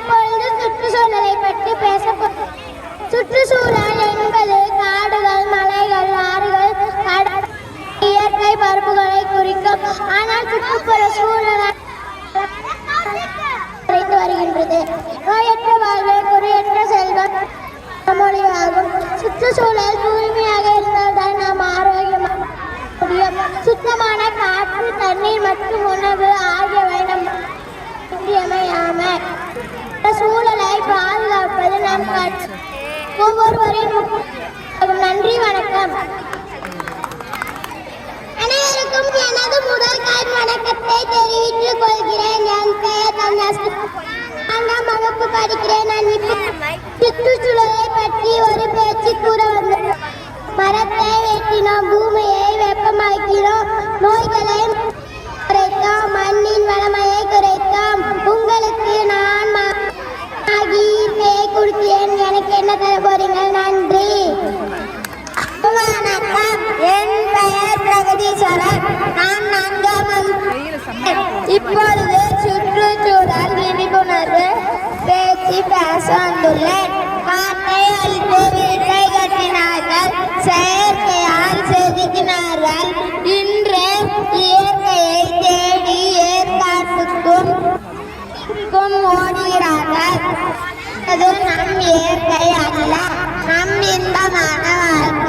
இப்பொழுது சுற்றுச்சூழலை பற்றி பேச சுற்றுச்சூழல் என்பது காடுகள் மலைகள் ஆறுகள் இயற்கை பரப்புகளை குறிக்கும். ஆனால் சுற்றுப்புற சூழல் குறைந்து வருகின்றது. நோயற்ற வாழ்வு குறியற்ற செல்வம் மொழியாகும் சுற்றுச்சூழல் தூய்மையாக இருந்தால் தான் நாம் ஆரோக்கியமாக முடியும். சுத்தமான காற்று தண்ணீர் மற்றும் உணவு ஆகியவை நம் இன்றியமையாமை. சூழலை பாதுகாப்பது நம் ஒவ்வொருவரின் நன்றி வணக்கம். அனைவருக்கும் எனது முதல் கால் வணக்கத்தை தெரிவித்துக் கொள்கிறேன். என் பெயர் நான்காம் வகுப்பு படிக்கிறேன். நான் இப்போ சுற்றுச்சூழலை பற்றி ஒரு பேச்சு கூற வந்தேன். மரத்தை வெட்டினோம் பூமியை வெப்பமாக்கினோம் நோய்களை இப்பொழுது சுற்றுச்சூழல் விழிப்புணர்வு பேச்சு பேச வந்துள்ளேன் காற்றை அழித்து வீட்டை கட்டினார்கள். செயற்கையால் செதுக்கினார்கள். இன்று இயற்கையை தேடி ஏற்காட்டுக்கும் ஓடுகிறார்கள். அது நம் இயற்கை அல்ல நம் இன்பமான வாழ்க்கை.